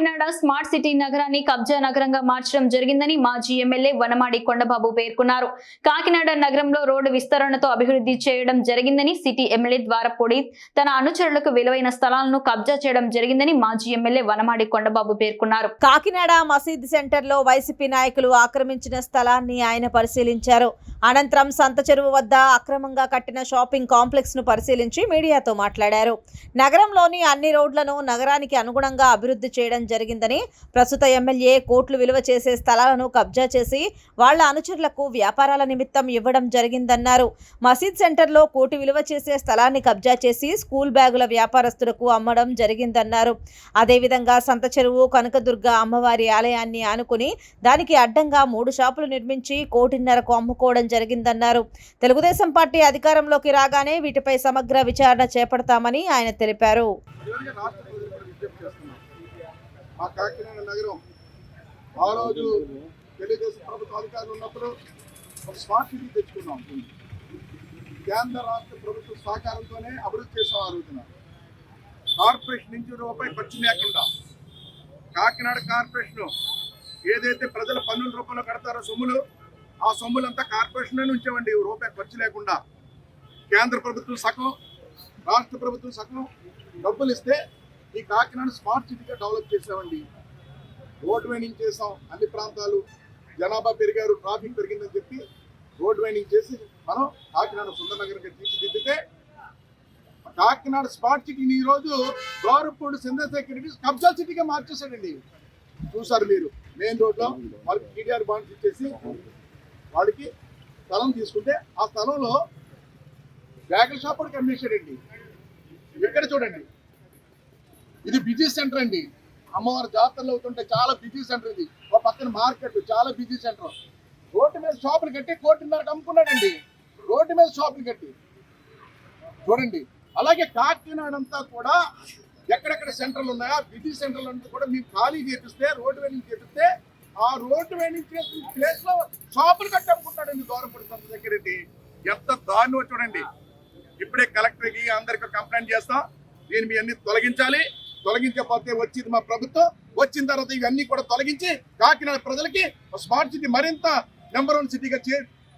Kakinada smart city నగరాన్ని కబ్జా నగరంగా మార్చడం జరిగిందని మాజీ ఎమ్మెల్యే వనమాడి కొండబాబు పేర్కొన్నారు. కాకినాడ నగరంలో రోడ్డు విస్తరణతో అభివృద్ధి చేయడం జరిగిందని సిటీ ఎమ్మెల్యే ద్వారపొడి తన అనుచరులకు విలువైన స్థలాలను కబ్జా చేయడం జరిగిందని మాజీ ఎమ్మెల్యే వనమాడి కొండబాబు పేర్కొన్నారు. కాకినాడ మసీద్ సెంటర్లో వైసీపీ నాయకులు ఆక్రమించిన స్థలాన్ని ఆయన పరిశీలించారు. అనంతరం సంత చెరువు వద్ద అక్రమంగా కట్టిన షాపింగ్ కాంప్లెక్స్ను పరిశీలించి మీడియాతో మాట్లాడారు. నగరంలోని అన్ని రోడ్లను నగరానికి అనుగుణంగా అభివృద్ధి చేయడం జరిగిందని ప్రస్తుత ఎమ్మెల్యే కోట్లు విలువ చేసే స్థలాలను కబ్జా చేసి వాళ్ళ అనుచరులకు వ్యాపారాల నిమిత్తం ఇవ్వడం జరిగిందన్నారు. మసీద్ సెంటర్లో కోటి విలువ చేసే స్థలాన్ని కబ్జా చేసి స్కూల్ బ్యాగుల వ్యాపారస్తులకు అమ్మడం జరిగిందన్నారు. అదేవిధంగా సంత చెరువు కనకదుర్గ అమ్మవారి ఆలయాన్ని ఆనుకుని దానికి అడ్డంగా మూడు షాపులు నిర్మించి కోటిన్నరకు అమ్ముకోవడం జరిగిందన్నారు. తెలుగుదేశం పార్టీ అధికారంలోకి రాగానే వీటిపై సమగ్ర విచారణ చేపడతామని ఆయన తెలిపారు. చేస్తున్నాం మా కాకినాడ నగరం ఆ రోజు తెలుగుదేశం ప్రభుత్వ అధికారులు ఉన్నప్పుడు ఒక స్మార్ట్ సిటీ తెచ్చుకున్నాం. కేంద్ర రాష్ట్ర ప్రభుత్వ సహకారంతోనే అభివృద్ధి చేసాం కార్పొరేషన్ నుంచి రూపాయి ఖర్చు లేకుండా కాకినాడ కార్పొరేషన్ ఏదైతే ప్రజల పన్నుల రూపంలో కడతారో సొమ్ములు ఆ సొమ్ములంతా కార్పొరేషన్ ఉంచామండి రూపాయి ఖర్చు లేకుండా. కేంద్ర ప్రభుత్వం సగం రాష్ట్ర ప్రభుత్వం సగం డబ్బులు ఇస్తే ఈ కాకినాడ స్మార్ట్ సిటీగా డెవలప్ చేసామండి రోడ్ వైనింగ్ చేసాం అన్ని ప్రాంతాలు. జనాభా పెరిగారు ట్రాఫిక్ పెరిగిందని చెప్పి రోడ్ వైనింగ్ చేసి మనం కాకినాడ సుందర నగరంగా తీర్చిదిద్దితే కాకినాడ స్మార్ట్ సిటీని ఈ రోజు గౌరవపూడి చంద్రశేఖర్ రెడ్డి కబ్జా సిటీగా మార్చేశాడండి. చూసారు మీరు మెయిన్ రోడ్లో వాళ్ళకి టీడీఆర్ బాండ్స్ ఇచ్చేసి వాడికి స్థలం తీసుకుంటే ఆ స్థలంలో బ్యాగుల షాప్ కూడా అండి ఇక్కడ చూడండి. ఇది బిజీ సెంటర్ అండి. అమ్మవారి జాతరలు అవుతుంటే చాలా బిజీ సెంటర్ ఇది. ఒక పక్కన మార్కెట్ చాలా బిజీ సెంటర్. రోడ్డు మీద షాపులు కట్టి కోటిన్నరకు అమ్ముకున్నాడండి. రోడ్డు మీద షాపులు కట్టి. చూడండి. అలాగే కాకినాడ అంతా కూడా ఎక్కడెక్కడ సెంటర్లు ఉన్నాయో బిజీ సెంటర్లు అంతా కూడా మీకు ఖాళీ చేపిస్తే రోడ్డు మీద చేపిస్తే ఆ రోడ్డు వెనింగ్ ప్లేస్లో షాపులు కట్టి అమ్ముకుంటాడండి సంత దగ్గర ఎంత దారుణం చూడండి. ఇప్పుడే కలెక్టర్కి అందరికి కంప్లైంట్ చేస్తాం. దీన్ని మీ అన్ని తొలగించాలి. తొలగించకపోతే వచ్చింది మా ప్రభుత్వం. వచ్చిన తర్వాత ఇవన్నీ కూడా తొలగించి కాకినాడ ప్రజలకి స్మార్ట్ సిటీ మరింత నెంబర్ వన్ సిటీగా చే